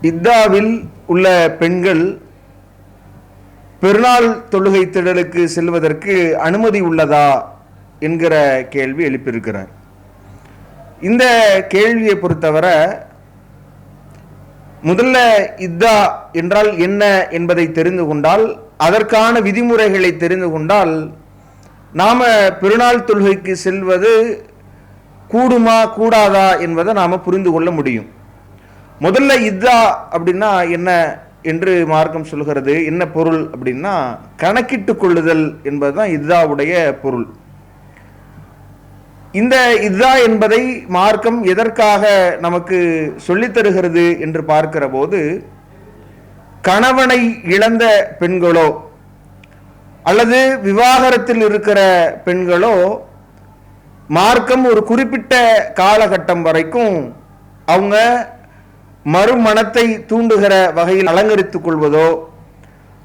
இத்தாவில் உள்ள பெண்கள் பெருநாள் தொழுகை திடலுக்கு செல்வதற்கு அனுமதி உள்ளதா என்கிற கேள்வி எழுப்பியிருக்கிறார். இந்த கேள்வியை பொறுத்தவரை முதல்ல இத்தா என்றால் என்ன என்பதை தெரிந்து கொண்டால் அதற்கான விதிமுறைகளை தெரிந்து கொண்டால் நாம் பெருநாள் தொழுகைக்கு செல்வது கூடுமா கூடாதா என்பதை நாம் புரிந்து கொள்ள முடியும். முதல்ல இத்தா அப்படின்னா என்ன என்று மார்க்கம் சொல்கிறது என்ன பொருள் அப்படின்னா கணக்கிட்டு கொள்ளுதல் என்பதுதான் இதாவுடைய பொருள். இந்த இதா என்பதை மார்க்கம் எதற்காக நமக்கு சொல்லித் தருகிறது என்று பார்க்கிற போது கணவனை இழந்த பெண்களோ அல்லது விவாகரத்தில் இருக்கிற பெண்களோ மார்க்கம் ஒரு குறிப்பிட்ட காலகட்டம் வரைக்கும் அவங்க மறுமணத்தை தூண்டுகிற வகையில் அலங்கரித்துக் கொள்வதோ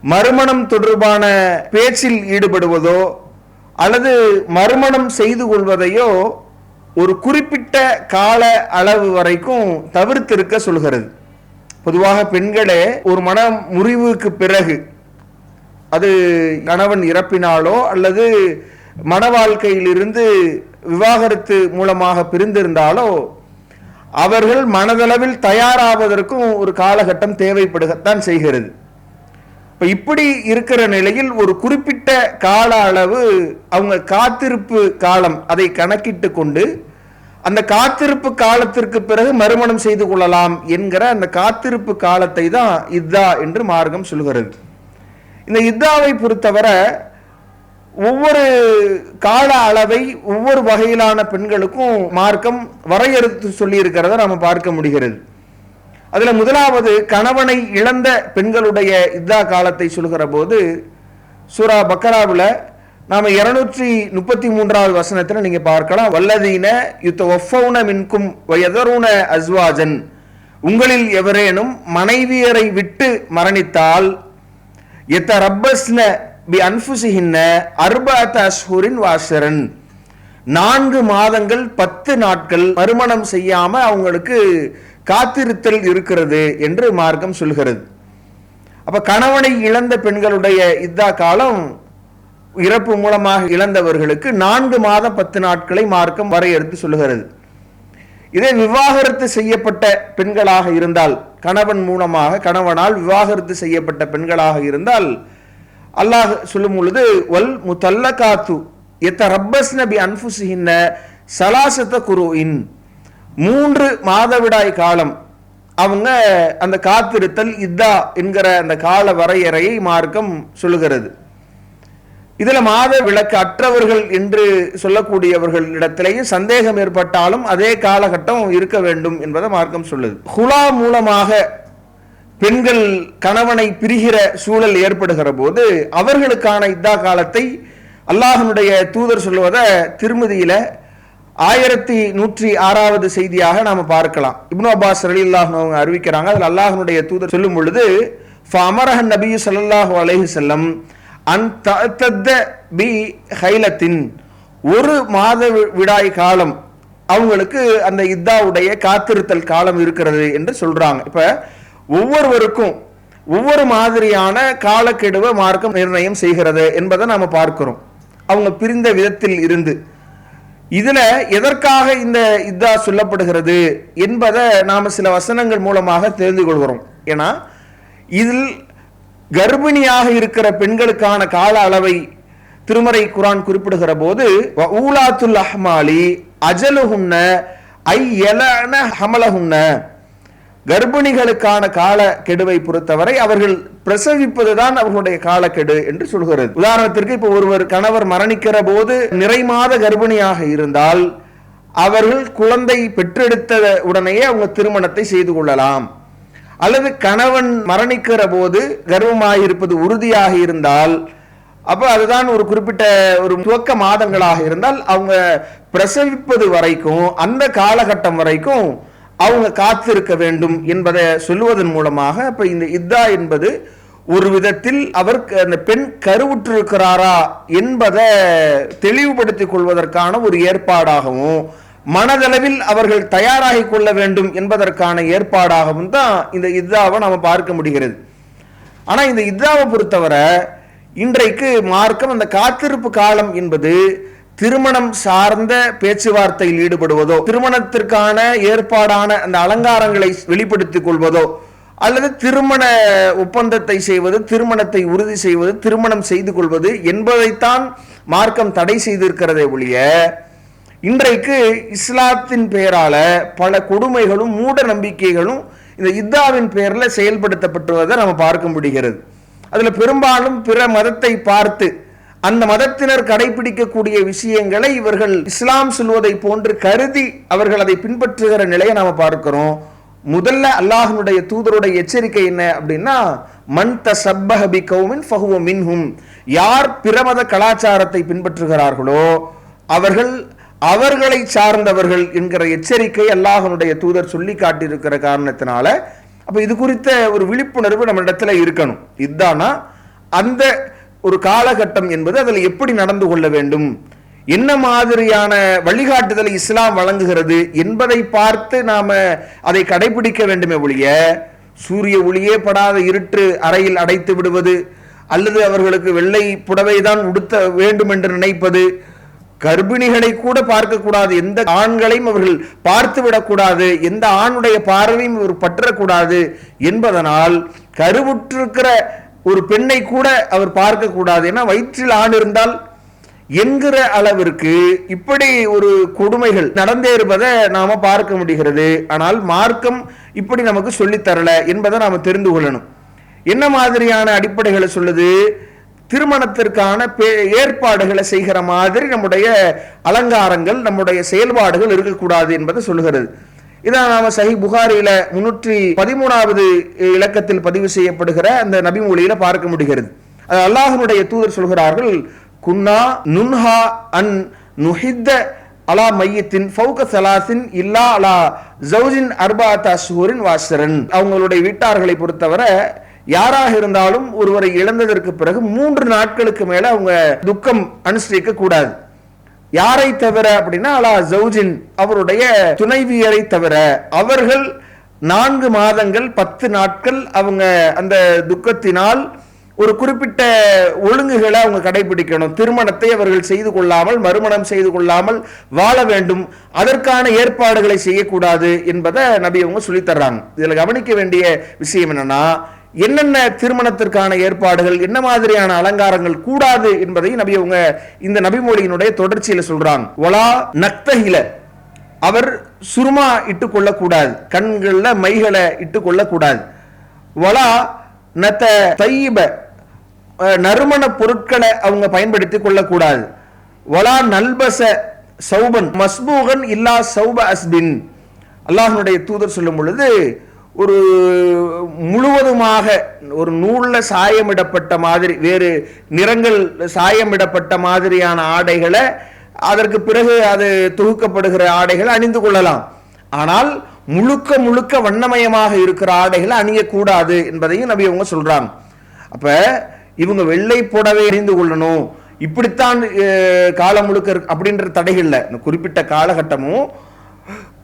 மறுமணம் தொடர்பான பேச்சில் ஈடுபடுவதோ அல்லது மறுமணம் செய்து கொள்வதையோ ஒரு குறிப்பிட்ட கால அளவு வரைக்கும் தவிர்த்திருக்க சொல்கிறது. பொதுவாக பெண்களே ஒரு மன முறிவுக்கு பிறகு அது கணவன் இறப்பினாலோ அல்லது மன வாழ்க்கையிலிருந்து விவாகரத்து மூலமாக பிரிந்திருந்தாலோ அவர்கள் மனதளவில் தயாராவதற்கும் ஒரு காலகட்டம் தேவைப்படுகத்தான் செய்கிறது. இப்போ இப்படி இருக்கிற நிலையில் ஒரு குறிப்பிட்ட கால அளவு அவங்க காத்திருப்பு காலம் அதை கணக்கிட்டு கொண்டு அந்த காத்திருப்பு காலத்திற்கு பிறகு மறுமணம் செய்து கொள்ளலாம் என்கிற அந்த காத்திருப்பு காலத்தை தான் இத்தா என்று மார்க்கம் சொல்கிறது. இந்த இத்தாவை பொறுத்தவரை ஒவ்வொரு கால அளவை ஒவ்வொரு வகையிலான பெண்களுக்கும் மார்க்கம் வரையறுத்து சொல்லியிருக்கிறத நாம் நம்ம பார்க்க முடிகிறது. அதில் முதலாவது கணவனை இழந்த பெண்களுடைய இத்தா காலத்தை சொல்கிற போது சூரா பக்கராவில் நாம் இருநூற்றி முப்பத்தி மூன்றாவது வசனத்தில் நீங்கள் பார்க்கலாம் வல்லதீன யுத்த ஒஃபவுன மின்கும் வயதருண அஸ்வாஜன். உங்களில் எவரேனும் மனைவியரை விட்டு மரணித்தால் எத்த ரப்பஸ்ன பி அன்புசிஹின்ன அர்பாத் அஸ்ஹூரின் வாசரன். நான்கு மாதங்கள் பத்து நாட்கள் மறுமணம் செய்யாம அவங்களுக்கு காத்திருத்தல் இருக்கிறது என்று மார்க்கம் சொல்கிறது. அப்ப கணவனை இழந்த பெண்களுடைய இதா காலம் இறப்பு மூலமாக இழந்தவர்களுக்கு நான்கு மாதம் பத்து நாட்களை மார்க்கம் வரையறுத்து சொல்லுகிறது. இதே விவாகரத்து செய்யப்பட்ட பெண்களாக இருந்தால் கணவன் மூலமாக கணவனால் விவாகரத்து செய்யப்பட்ட பெண்களாக இருந்தால் அல்லாஹ் சொல்லும் பொழுது வல் முத்தல்லகாத்து எத்த ரப்பஸ் நபி அன்ஃபுசிஹின்ன சலாசத்த குருஇன். மூன்று மாதவிடாய் காலம் அவங்க அந்த காத்திருத்தல் இதா என்கிற அந்த கால வரையறையை மார்க்கம் சொல்லுகிறது. இதுல மாத விளக்கு அற்றவர்கள் என்று சொல்லக்கூடியவர்கள் இடத்திலேயே சந்தேகம் ஏற்பட்டாலும் அதே காலகட்டம் இருக்க வேண்டும் என்பதை மார்க்கம் சொல்லுது. ஹுலா மூலமாக பெண்கள் கணவனை பிரிகிற சூழல் ஏற்படுகிற போது அவர்களுக்கான இதா காலத்தை அல்லாஹனுடைய தூதர் சொல்லுவதை திருமதியில ஆயிரத்தி நூற்றி ஆறாவது செய்தியாக நாம பார்க்கலாம். இப்னு அப்பாஸ் அலி அவங்க அறிவிக்கிறாங்க. அதில் அல்லாஹனுடைய தூதர் சொல்லும் பொழுது ஃபமரஹன் நபி சல்லாஹூ அலஹி செல்லம் அந்த பி ஹைலத்தின். ஒரு மாத வி- விடாய் காலம் அவங்களுக்கு அந்த இத்தாவுடைய காத்திருத்தல் காலம் இருக்கிறது என்று சொல்றாங்க. இப்போ ஒவ்வொருவருக்கும் ஒவ்வொரு மாதிரியான காலக்கெடுவை மார்க்கம் நிர்ணயம் செய்கிறது என்பதை நாம் பார்க்கிறோம். அவங்க பிரிந்த விதத்தில் இருந்து. இதில் எதற்காக இந்த இதா சொல்லப்படுகிறது என்பதை நாம் சில வசனங்கள் மூலமாக தெரிந்து கொள்கிறோம். ஏன்னா இதில் கர்ப்பிணியாக இருக்கிற பெண்களுக்கான கால அளவை திருமறை குரான் குறிப்பிடுகிற போது ஊலாத்துல் அஹ்மாலி அஜலுஹுன்ன ஐ எலன ஹமலஹுன்ன கர்ப்பிணிகளுக்கான கால கெடுவை பொறுத்தவரை அவர்கள் பிரசவிப்பதுதான் அவர்களுடைய காலக்கெடு என்று சொல்கிறது. உதாரணத்திற்கு இப்போ ஒருவர் கணவர் மரணிக்கிற போது நிறைமாத கர்ப்பிணியாக இருந்தால் அவர்கள் குழந்தை பெற்றெடுத்த உடனேயே அவங்க திருமணத்தை செய்து கொள்ளலாம். அல்லது கணவன் மரணிக்கிற போது கர்ப்பமாயிருப்பது உறுதியாக இருந்தால் அப்போ அதுதான் ஒரு குறிப்பிட்ட ஒரு துவக்க மாதங்களாக இருந்தால் அவங்க பிரசவிப்பது வரைக்கும் அந்த காலகட்டம் வரைக்கும் அவங்க காத்திருக்க வேண்டும் என்பதை சொல்லுவதன் மூலமாக இப்போ இந்த இத்தா என்பது ஒரு விதத்தில் அவர் அந்த பெண் கருவுற்றிருக்கிறாரா என்பதை தெளிவுபடுத்திக் கொள்வதற்கான ஒரு ஏற்பாடாகவும் மனதளவில் அவர்கள் தயாராகி கொள்ள வேண்டும் என்பதற்கான ஏற்பாடாகவும் தான் இந்த இத்தாவை நாம் பார்க்க முடிகிறது. ஆனால் இந்த இத்தாவை பொறுத்தவரை இன்றைக்கு மார்க்கம் அந்த காத்திருப்பு காலம் என்பது திருமணம் சார்ந்த பேச்சுவார்த்தையில் ஈடுபடுவதோ திருமணத்திற்கான ஏற்பாடான அந்த அலங்காரங்களை வெளிப்படுத்திக் கொள்வதோ அல்லது திருமண ஒப்பந்தத்தை செய்வது திருமணத்தை உறுதி செய்வது திருமணம் செய்து கொள்வது என்பதைத்தான் மார்க்கம் தடை செய்திருக்கிறதே ஒழிய இன்றைக்கு இஸ்லாத்தின் பெயரால பல கொடுமைகளும் மூட நம்பிக்கைகளும் இந்த இத்தாவின் பெயரில் செயல்படுத்தப்பட்டுவதை நம்ம பார்க்க முடிகிறது. அதில் பெரும்பாலும் பிற மதத்தை பார்த்து அந்த மதத்தினர் கடைபிடிக்கக்கூடிய விஷயங்களை இவர்கள் இஸ்லாம் சொல்வதை போன்று கருதி அவர்கள் அதை பின்பற்றுகிற நிலையை நாம் பார்க்கிறோம். முதல்ல அல்லாஹனுடைய தூதருடைய எச்சரிக்கை என்ன அப்படின்னா மந்த சப்பஹபி கௌமின் ஃபஹுவ மின்ஹும். யார் பிரமத கலாச்சாரத்தை பின்பற்றுகிறார்களோ அவர்கள் அவர்களை சார்ந்தவர்கள் என்கிற எச்சரிக்கை அல்லாஹனுடைய தூதர் சொல்லி காட்டியிருக்கிற காரணத்தினால அப்போ இது குறித்த ஒரு விழிப்புணர்வு நம்ம இடத்துல இருக்கணும். இதுதானா? அந்த ஒரு காலகட்டம் என்பது அதில் எப்படி நடந்து கொள்ள வேண்டும்? என்ன மாதிரியான வழிகாட்டுதலை இஸ்லாம் வழங்குகிறது என்பதை பார்த்து நாம் அதை கடைபிடிக்க வேண்டுமே ஒழிய சூரிய ஒளியே படாத இருட்டு அறையில் அடைத்து விடுவது அல்லது அவர்களுக்கு வெள்ளை புடவை தான் உடுத்த வேண்டும் என்று நினைப்பது கர்ப்பிணிகளை கூட பார்க்கக்கூடாது எந்த ஆண்களையும் அவர்கள் பார்த்து விடக்கூடாது எந்த ஆணுடைய பார்வையும் இவர் பற்றக்கூடாது என்பதனால் கருவுற்றிருக்கிற ஒரு பெண்ணை கூட அவர் பார்க்கக்கூடாது. ஏன்னா வயிற்றில் ஆண் இருந்தால் என்கிற அளவிற்கு இப்படி ஒரு கொடுமைகள் நடந்தேறுவதை நாம பார்க்க முடிகிறது. ஆனால் மார்க்கம் இப்படி நமக்கு சொல்லித்தரல என்பதை நாம் தெரிந்து கொள்ளணும். என்ன மாதிரியான அடிப்படைகளை சொல்லுது? திருமணத்திற்கான பே- ஏற்பாடுகளை செய்கிற மாதிரி நம்முடைய அலங்காரங்கள் நம்முடைய செயல்பாடுகள் இருக்கக்கூடாது என்பதை சொல்லுகிறது. இதான் நாம சஹி புகாரியில முன்னூற்றி பதிமூணாவது இலக்கத்தில் பதிவு செய்யப்படுகிற அந்த நபிமொழியில பார்க்க முடிகிறது. அது அல்லாஹனுடைய தூதர் சொல்கிறார்கள் குன்னா நுன்ஹா அன் நுஹித்த அலா மையத்தின் ஃபௌக சலாசின் இல்லா அலா ஜவுஜின் அர்பாத் அஷ்ஹூரின் வாசரன் அவங்களுடைய வீட்டார்களை பொறுத்தவரை யாராக இருந்தாலும் ஒருவரை இழந்ததற்கு பிறகு மூன்று நாட்களுக்கு மேல அவங்க துக்கம் அனுஷ்டிக்க கூடாது. யாரை தவிர அப்படின்னா அலா ஜவுஜின் அவருடைய துணைவியரை தவிர அவர்கள் நான்கு மாதங்கள் பத்து நாட்கள் அவங்க அந்த துக்கத்தினால் ஒரு குறிப்பிட்ட ஒழுங்குகளை அவங்க கடைபிடிக்கணும். திருமணத்தை அவர்கள் செய்து கொள்ளாமல் மறுமணம் செய்து கொள்ளாமல் வாழ வேண்டும். அதற்கான ஏற்பாடுகளை செய்யக்கூடாது என்பதை நபி அவங்க சொல்லித்தர்றாங்க இதில் கவனிக்க வேண்டிய விஷயம் என்னன்னா என்னென்ன திருமணத்திற்கான ஏற்பாடுகள் என்ன மாதிரியான அலங்காரங்கள் கூடாது என்பதையும் நபி அவங்க இந்த நபிமொழியினுடைய தொடர்ச்சியில சொல்றாங்க. ஒலா நக்தகில அவர் சுருமா இட்டு கொள்ளக்கூடாது மைகளை இட்டு கொள்ளக்கூடாது. ஒலா நத்த தையிப. அஹ், நறுமண பொருட்களை அவங்க பயன்படுத்தி கொள்ளக்கூடாது. ஒலா நல்பச சௌபன். மஸ்பூகன் இல்லா சௌப அஸ்பின். அல்லாஹனுடைய தூதர் சொல்லும் பொழுது ஒரு முழுவதுமாக ஒரு நூலில் சாயமிடப்பட்ட மாதிரி வேறு நிறங்கள் சாயமிடப்பட்ட மாதிரியான ஆடைகளை அதற்கு பிறகு அது தொகுக்கப்படுகிற ஆடைகளை அணிந்து கொள்ளலாம். ஆனால் முழுக்க முழுக்க வண்ணமயமாக இருக்கிற ஆடைகளை அணியக்கூடாது என்பதையும் நபி அவங்க சொல்கிறாங்க அப்போ இவங்க வெள்ளை புடவை அணிந்து கொள்ளணும். இப்படித்தான் காலம் முழுக்க அப்படின்ற தடைகள் இந்த குறிப்பிட்ட காலகட்டமும்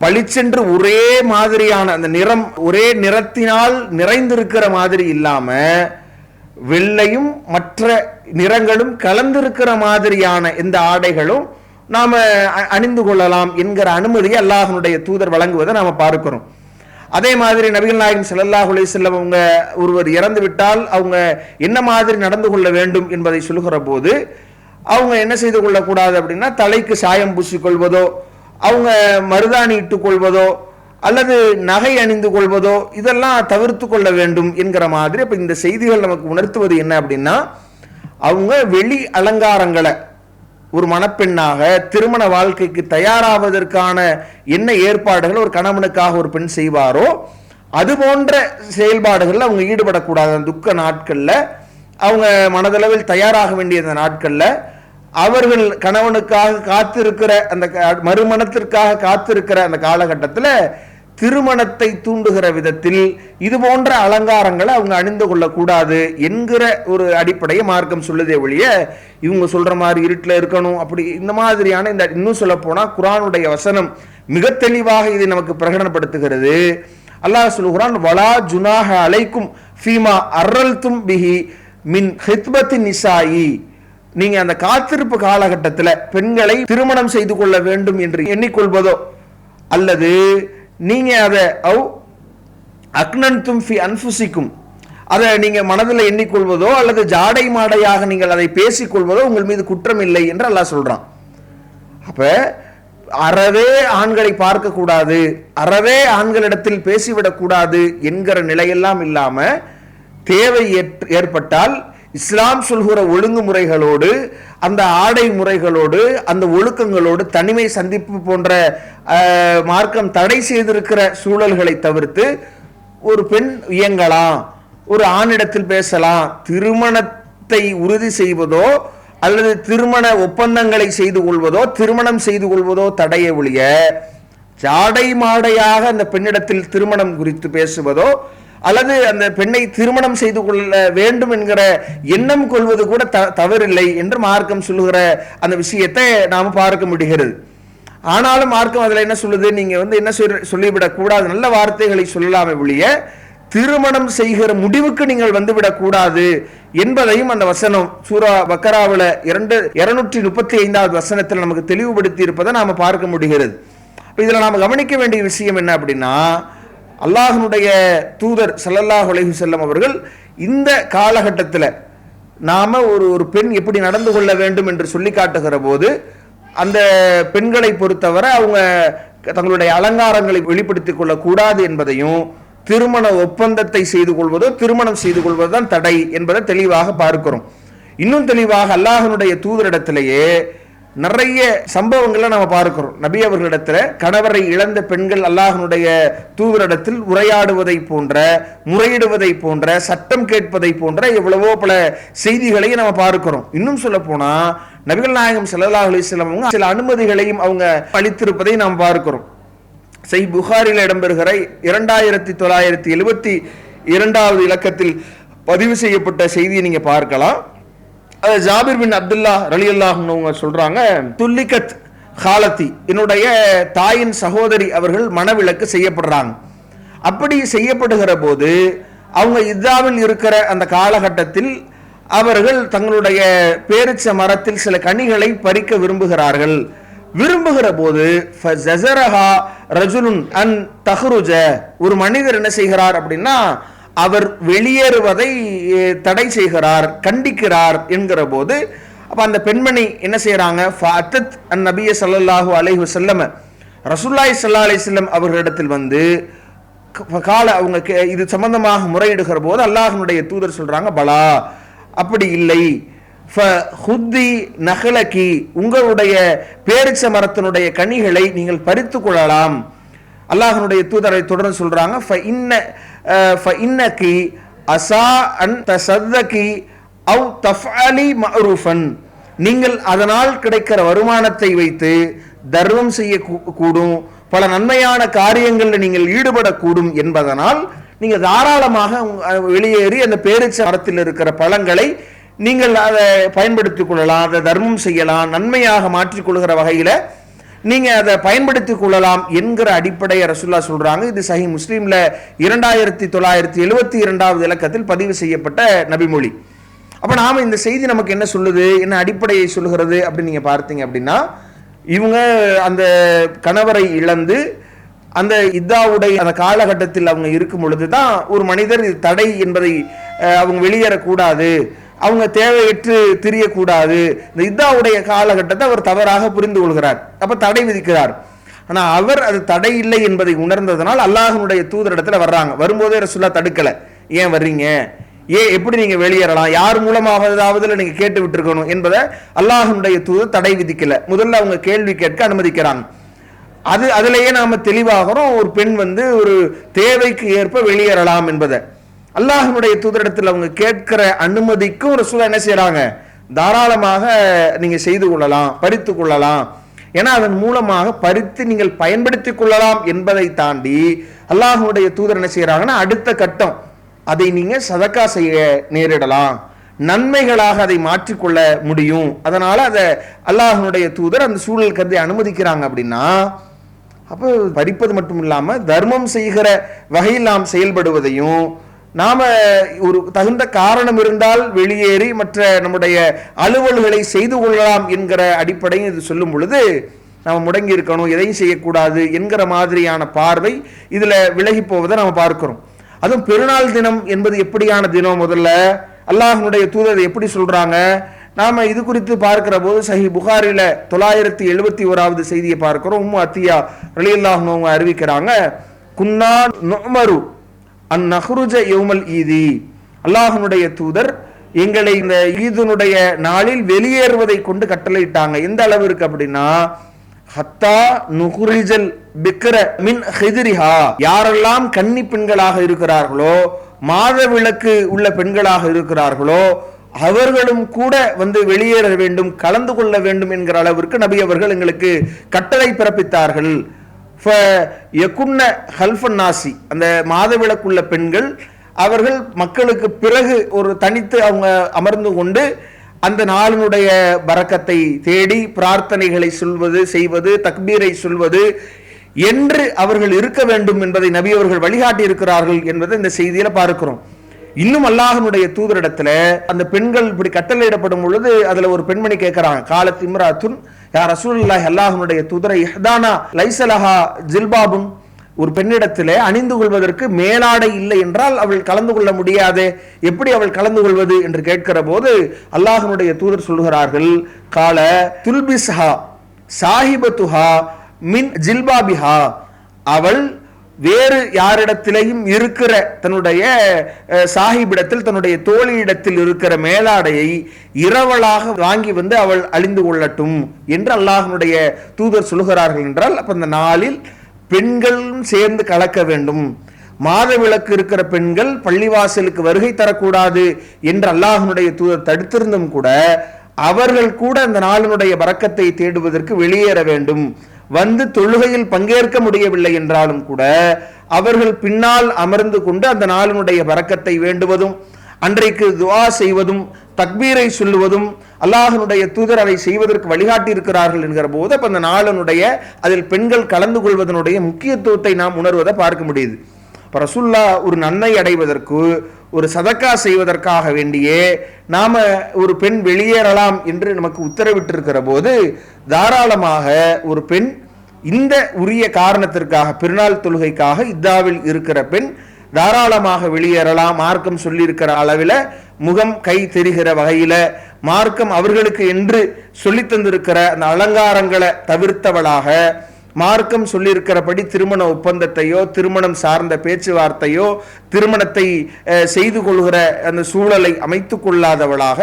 பளிச்சென்று ஒரே மாதிரியான அந்த நிறம் ஒரே நிறத்தினால் நிறைந்திருக்கிற மாதிரி இல்லாம வெள்ளையும் மற்ற நிறங்களும் கலந்திருக்கிற மாதிரியான இந்த ஆடைகளும் நாம அ- அணிந்து கொள்ளலாம் என்கிற அனுமதியை அல்லாஹனுடைய தூதர் வழங்குவதை நாம பார்க்கிறோம். அதே மாதிரி நபிகள் நாயகம் ஸல்லல்லாஹு அலைஹி அவங்க ஒருவர் இறந்து விட்டால் அவங்க என்ன மாதிரி நடந்து கொள்ள வேண்டும் என்பதை சொல்லுகிற போது அவங்க என்ன செய்து கொள்ளக்கூடாது அப்படின்னா தலைக்கு சாயம் பூசிக்கொள்வதோ அவங்க மருதாணி இட்டுக் கொள்வதோ அல்லது நகை அணிந்து கொள்வதோ இதெல்லாம் தவிர்த்து கொள்ள வேண்டும் என்கிற மாதிரி இப்போ இந்த செய்திகள் நமக்கு உணர்த்துவது என்ன அப்படின்னா அவங்க வெளி அலங்காரங்களை ஒரு மணப்பெண்ணாக திருமண வாழ்க்கைக்கு தயாராவதற்கான என்ன ஏற்பாடுகள் ஒரு கணவனுக்காக ஒரு பெண் செய்வாரோ அது போன்ற செயல்பாடுகளில் அவங்க ஈடுபடக்கூடாது. அந்த துக்க நாட்களில் அவங்க மனதளவில் தயாராக வேண்டிய அந்த அவர்கள் கணவனுக்காக காத்திருக்கிற அந்த க- மறுமணத்திற்காக காத்திருக்கிற அந்த காலகட்டத்தில் திருமணத்தை தூண்டுகிற விதத்தில் இது போன்ற அலங்காரங்களை அவங்க அணிந்து கொள்ளக்கூடாது என்கிற ஒரு அடிப்படையை மார்க்கம் சொல்லுதே ஒழிய இவங்க சொல்ற மாதிரி இருட்டில் இருக்கணும் அப்படி இந்த மாதிரியான இந்த இன்னும் சொல்ல குரானுடைய வசனம் மிக தெளிவாக இதை நமக்கு பிரகடனப்படுத்துகிறது. அல்லாஹ் சொல்லுகிறான் வலா ஜுனாக அலைக்கும் ஃபீமா அர்ரல்தும் பிஹி மின் ஹித்பத்தின் நிசாயி. நீங்க அந்த காத்திருப்பு காலகட்டத்தில் பெண்களை திருமணம் செய்து கொள்ள வேண்டும் என்று எண்ணிக்கொள்வதோ அல்லது நீங்க அதை அவ் அக்னன்தும் ஃபி அன்ஃபுசிக்கும் அதை நீங்க மனதில் எண்ணிக்கொள்வதோ அல்லது ஜாடை மாடையாக நீங்கள் அதை பேசிக்கொள்வதோ உங்கள் மீது குற்றம் இல்லை என்று அல்லாஹ் சொல்றான். அப்ப அறவே ஆண்களை பார்க்க கூடாது அறவே ஆண்களிடத்தில் பேசிவிடக் என்கிற நிலையெல்லாம் இல்லாம தேவை ஏற்பட்டால் இஸ்லாம் சொல்கிற ஒழுங்குமுறைகளோடு அந்த ஆடை முறைகளோடு அந்த ஒழுக்கங்களோடு தனிமை சந்திப்பு போன்ற மார்க்கம் தடை செய்திருக்கிற சூழல்களை தவிர்த்து ஒரு பெண் இயங்கலாம் ஒரு ஆணிடத்தில் பேசலாம் திருமணத்தை உறுதி செய்வதோ அல்லது திருமண ஒப்பந்தங்களை செய்து கொள்வதோ திருமணம் செய்து கொள்வதோ தடைய ஒழிய ஜாடை மாடையாக அந்த பெண்ணிடத்தில் திருமணம் குறித்து பேசுவதோ அல்லது அந்த பெண்ணை திருமணம் செய்து கொள்ள வேண்டும் என்கிற எண்ணம் கொள்வது கூட த தவறில்லை என்று மார்க்கம் சொல்லுகிற அந்த விஷயத்தை நாம் பார்க்க முடிகிறது. ஆனாலும் மார்க்கம் அதில் என்ன சொல்லுது? நீங்கள் வந்து என்ன சொல்லிவிடக்கூடாது நல்ல வார்த்தைகளை சொல்லலாமே ஒழிய திருமணம் செய்கிற முடிவுக்கு நீங்கள் வந்துவிடக்கூடாது என்பதையும் அந்த வசனம் சூரா பக்கராவில் இரண்டு இருநூற்றி முப்பத்தி ஐந்தாவது வசனத்தில் நமக்கு தெளிவுபடுத்தி இருப்பதை நாம் பார்க்க முடிகிறது. இதில் நாம் கவனிக்க வேண்டிய விஷயம் என்ன அப்படின்னா அல்லாஹனுடைய தூதர் சல்லல்லாஹ் உலகி செல்லம் அவர்கள் இந்த காலகட்டத்தில் நாம் ஒரு ஒரு பெண் எப்படி நடந்து கொள்ள வேண்டும் என்று சொல்லி காட்டுகிற போது அந்த பெண்களை பொறுத்தவரை அவங்க தங்களுடைய அலங்காரங்களை வெளிப்படுத்திக் கொள்ளக்கூடாது என்பதையும் திருமண ஒப்பந்தத்தை செய்து கொள்வதோ திருமணம் செய்து கொள்வதுதான் தடை என்பதை தெளிவாக பார்க்கிறோம். இன்னும் தெளிவாக அல்லாஹனுடைய தூதரிடத்திலேயே நிறைய சம்பவங்களை நம்ம பார்க்கிறோம். நபி அவர்களிடத்துல கணவரை இழந்த பெண்கள் அல்லாஹனுடைய தூதரிடத்தில் உரையாடுவதை போன்ற முறையிடுவதை போன்ற சட்டம் கேட்பதை போன்ற எவ்வளவோ பல செய்திகளை நம்ம பார்க்கிறோம். இன்னும் சொல்ல போனா நபிகள் நாயகம் சல்லா அலிஸ்லாம் சில அனுமதிகளையும் அவங்க அளித்திருப்பதை நாம் பார்க்கிறோம். செய் புகாரில் இடம்பெறுகிற இரண்டாயிரத்தி தொள்ளாயிரத்தி எழுபத்தி இரண்டாவது இலக்கத்தில் பதிவு செய்யப்பட்ட செய்தியை நீங்க பார்க்கலாம். அது ஜாபிர் பின் அப்துல்லா ரலி அல்லாஹ்னு சொல்றாங்க துல்லிகத் ஹாலத்தி என்னுடைய தாயின் சகோதரி அவர்கள் மனவிலக்கு செய்யப்படுறாங்க. அப்படி செய்யப்படுகிற போது அவங்க இதாவில் இருக்கிற அந்த காலகட்டத்தில் அவர்கள் தங்களுடைய பேரிச்ச மரத்தில் சில கனிகளை பறிக்க விரும்புகிறார்கள். விரும்புகிற போது ரஜுலுன் அன் தஹ்ருஜ ஒரு மனிதர் என்ன செய்கிறார் அப்படின்னா அவர் வெளியேறுவதை தடை செய்கிறார் கண்டிக்கிறார் என்கிற போது அப்போ அந்த பெண்மணி என்ன செய்கிறாங்க ஃபாத்தத் அந் நபிய சல்லாஹூ அலைஹு செல்லம ரசுல்லாய் சல்லா அலைஹி செல்லம் அவர்களிடத்தில் வந்து கால அவங்க இது சம்பந்தமாக முறையிடுகிற போது அல்லாஹனுடைய தூதர் சொல்கிறாங்க பலா அப்படி இல்லை. ஹுத்தி நகலக்கி உங்களுடைய பேரிச்ச மரத்தினுடைய கனிகளை நீங்கள் பறித்து கொள்ளலாம். அல்லாஹனுடைய தூதரை தொடர்ந்து சொல்றாங்க இன்னக்கி அசா அன் தசத்தகி அவ் தஃஅலி மஅரூஃபன். நீங்கள் அதனால் கிடைக்கிற வருமானத்தை வைத்து தர்மம் செய்ய கூடும். பல நன்மையான காரியங்களில் நீங்கள் ஈடுபடக்கூடும் என்பதனால் நீங்கள் தாராளமாக வெளியேறி அந்த பேரிச்ச மரத்தில் இருக்கிற பழங்களை நீங்கள் அதை பயன்படுத்திக் கொள்ளலாம் அதை தர்மம் செய்யலாம் நன்மையாக மாற்றிக்கொள்கிற வகையில் நீங்க அதை பயன்படுத்தி கொள்ளலாம் என்கிற அடிப்படையை ரசுல்லா சொல்றாங்க. இது சஹி முஸ்லீம்ல இரண்டாயிரத்தி தொள்ளாயிரத்தி எழுபத்தி இரண்டாவது இலக்கத்தில் பதிவு செய்யப்பட்ட நபிமொழி. அப்ப நாம இந்த செய்தி நமக்கு என்ன சொல்லுது? என்ன அடிப்படையை சொல்லுகிறது? அப்படின்னு நீங்க பார்த்தீங்க அப்படின்னா இவங்க அந்த கணவரை இழந்து அந்த இத்தாவுடைய அந்த காலகட்டத்தில் அவங்க இருக்கும் பொழுது தான் ஒரு மனிதர் தடை என்பதை அவங்க வெளியேறக்கூடாது. அவங்க தேவையற்று திரியக்கூடாது. இந்த இதாவுடைய காலகட்டத்தை அவர் தவறாக புரிந்து கொள்கிறார். அப்போ தடை விதிக்கிறார். ஆனால் அவர் அது தடை இல்லை என்பதை உணர்ந்ததனால் அல்லாஹனுடைய தூதரிடத்துல வர்றாங்க. வரும்போதே ரசுல்லா தடுக்கலை. ஏன் வர்றீங்க? ஏன் எப்படி நீங்கள் வெளியேறலாம்? யார் மூலமாவதாவது நீங்கள் கேட்டு விட்டுருக்கணும் என்பதை அல்லாஹனுடைய தூதர் தடை விதிக்கலை. முதல்ல அவங்க கேள்வி கேட்க அனுமதிக்கிறாங்க. அது அதுலேயே நாம் தெளிவாகிறோம். ஒரு பெண் வந்து ஒரு தேவைக்கு ஏற்ப வெளியேறலாம் என்பதை. அல்லாஹனுடைய தூதரிடத்தில் அவங்க கேட்கிற அனுமதிக்கும் ரசூலா என்ன செய்யறாங்க தாராளமாக நீங்க செய்து கொள்ளலாம் பறித்து கொள்ளலாம். ஏன்னா அதன் மூலமாக பறித்து நீங்கள் பயன்படுத்திக் கொள்ளலாம் என்பதை தாண்டி அல்லாஹனுடைய தூதர் என்ன செய்யறாங்கன்னா அடுத்த கட்டம். அதை நீங்க சதக்கா செய்ய நேரிடலாம். நன்மைகளாக அதை மாற்றிக்கொள்ள முடியும். அதனால அதை அல்லாஹனுடைய தூதர் அந்த சூழல் கருதி அனுமதிக்கிறாங்க அப்படின்னா அப்போ பறிப்பது மட்டும் இல்லாமல் தர்மம் செய்கிற வகையில் நாம் செயல்படுவதையும் நாம் ஒரு தகுந்த காரணம் இருந்தால் வெளியேறி மற்ற நம்முடைய அலுவல்களை செய்து கொள்ளலாம் என்கிற அடிப்படையில் இது சொல்லும் பொழுது நாம் முடங்கி இருக்கணும் எதையும் செய்யக்கூடாது என்கிற மாதிரியான பார்வை இதில் விலகி போவதை நம்ம பார்க்கிறோம். அதுவும் பெருநாள் தினம் என்பது எப்படியான தினம் முதல்ல? அல்லாஹனுடைய தூதர் எப்படி சொல்கிறாங்க நாம் இது குறித்து பார்க்கிற போது சஹி புகாரில் தொள்ளாயிரத்தி எழுபத்தி ஓராவது செய்தியை பார்க்கிறோம். உம்மு அத்தியா ரலியல்லாஹு அவங்க அறிவிக்கிறாங்க குன்னா நொமரு அந்நஹ்ருஜ யோமல் ஈதி. அல்லாஹனுடைய தூதர் எங்களை இந்த ஈதுனுடைய நாளில் வெளியேறுவதை கொண்டு கட்டளையிட்டாங்க. எந்த அளவிற்கு அப்படின்னா ஹத்தா நுகுரிஜல் பிக்ர மின் ஹிதிரிஹா. யாரெல்லாம் கன்னி பெண்களாக இருக்கிறார்களோ மாத விளக்கு உள்ள பெண்களாக இருக்கிறார்களோ அவர்களும் கூட வந்து வெளியேற வேண்டும் கலந்து கொள்ள வேண்டும் என்கிற அளவிற்கு நபி அவர்கள் எங்களுக்கு கட்டளை பிறப்பித்தார்கள். எக்குன்ன ஹல்ஃபன் நாசி அந்த மாதவிளக்குள்ள பெண்கள் அவர்கள் மக்களுக்கு பிறகு ஒரு தனித்து அவங்க அமர்ந்து கொண்டு அந்த நாளினுடைய பரக்கத்தை தேடி பிரார்த்தனைகளை சொல்வது செய்வது தக்பீரை சொல்வது என்று அவர்கள் இருக்க வேண்டும் என்பதை நபி அவர்கள் வழிகாட்டி இருக்கிறார்கள் என்பதை இந்த செய்தியில பார்க்கிறோம். இன்னும் அல்லாஹனுடைய தூதரிடத்துல அந்த பெண்கள் இப்படி கட்டளையிடப்படும் பொழுது அதுல ஒரு பெண்மணி கேட்கிறாங்க காலத் இம்ராத்துன் யார் ரசூலுல்லாஹ் அல்லாஹனுடைய தூதரை இஹ்தானா லைசலஹா ஜில்பாபுன் ஒரு பெண்ணிடத்திலே அணிந்து கொள்வதற்கு மேலாடை இல்லை என்றால் அவள் கலந்து கொள்ள முடியாது. எப்படி அவள் கலந்து கொள்வது என்று கேட்கிற போது அல்லாஹனுடைய தூதர் சொல்கிறார்கள் கால துல்பிஸ்ஹா சாஹிபத்துஹா மின் ஜில்பாபிஹா. அவள் வேறு யாரிடத்திலையும் இருக்கிற தன்னுடைய சாஹிபிடத்தில் தன்னுடைய தோழியிடத்தில் இருக்கிற மேலாடையை இரவலாக வாங்கி வந்து அவள் அழிந்து கொள்ளட்டும் என்று அல்லாஹனுடைய தூதர் சொல்கிறார்கள் என்றால் அப்ப அந்த நாளில் பெண்களும் சேர்ந்து கலக்க வேண்டும். மாத விளக்கு இருக்கிற பெண்கள் பள்ளிவாசலுக்கு வருகை தரக்கூடாது என்று அல்லாஹனுடைய தூதர் தடுத்திருந்தும் கூட அவர்கள் கூட அந்த நாளினுடைய வரக்கத்தை தேடுவதற்கு வெளியேற வேண்டும். வந்து தொழுகையில் பங்கேற்க முடியவில்லை என்றாலும் கூட அவர்கள் பின்னால் அமர்ந்து கொண்டு அந்த நாளினுடைய வரக்கத்தை வேண்டுவதும் அன்றைக்கு துவா செய்வதும் தக்பீரை சொல்லுவதும் அல்லாஹனுடைய தூதர் அதை செய்வதற்கு வழிகாட்டி இருக்கிறார்கள் என்கிற போது அப்ப அந்த நாளனுடைய அதில் பெண்கள் கலந்து கொள்வதனுடைய முக்கியத்துவத்தை நாம் உணர்வதை பார்க்க முடியுது. இப்ப ரசுல்லா ஒரு நன்மை அடைவதற்கு ஒரு சதக்கா செய்வதற்காக வேண்டியே நாம ஒரு பெண் வெளியேறலாம் என்று நமக்கு உத்தரவிட்டிருக்கிற போது தாராளமாக ஒரு பெண் இந்த உரிய காரணத்திற்காக பெருநாள் தொழுகைக்காக இத்தாவில் இருக்கிற பெண் தாராளமாக வெளியேறலாம். மார்க்கம் சொல்லியிருக்கிற அளவில் முகம் கை தெரிகிற வகையில மார்க்கம் அவர்களுக்கு என்று சொல்லித் தந்திருக்கிற அந்த அலங்காரங்களை தவிர்த்தவளாக மார்க்கம் சொல்லியிருக்கிறபடி திருமண ஒப்பந்தத்தையோ திருமணம் சார்ந்த பேச்சுவார்த்தையோ திருமணத்தை செய்து கொள்கிற அந்த சூழலை அமைத்து கொள்ளாதவளாக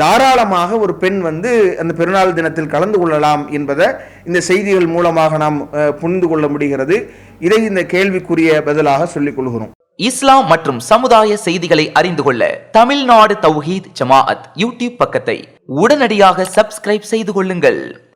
தாராளமாக ஒரு பெண் வந்து அந்த பெருநாள் தினத்தில் கலந்து கொள்ளலாம் என்பதை இந்த செய்திகள் மூலமாக நாம் அஹ், புரிந்து கொள்ள முடிகிறது. இதை இந்த கேள்விக்குரிய பதிலாக சொல்லிக் கொள்கிறோம். இஸ்லாம் மற்றும் சமுதாய செய்திகளை அறிந்து கொள்ள தமிழ்நாடு தௌஹீத் ஜமாஅத் யூடியூப் பக்கத்தை உடனடியாக சப்ஸ்கிரைப் செய்து கொள்ளுங்கள்.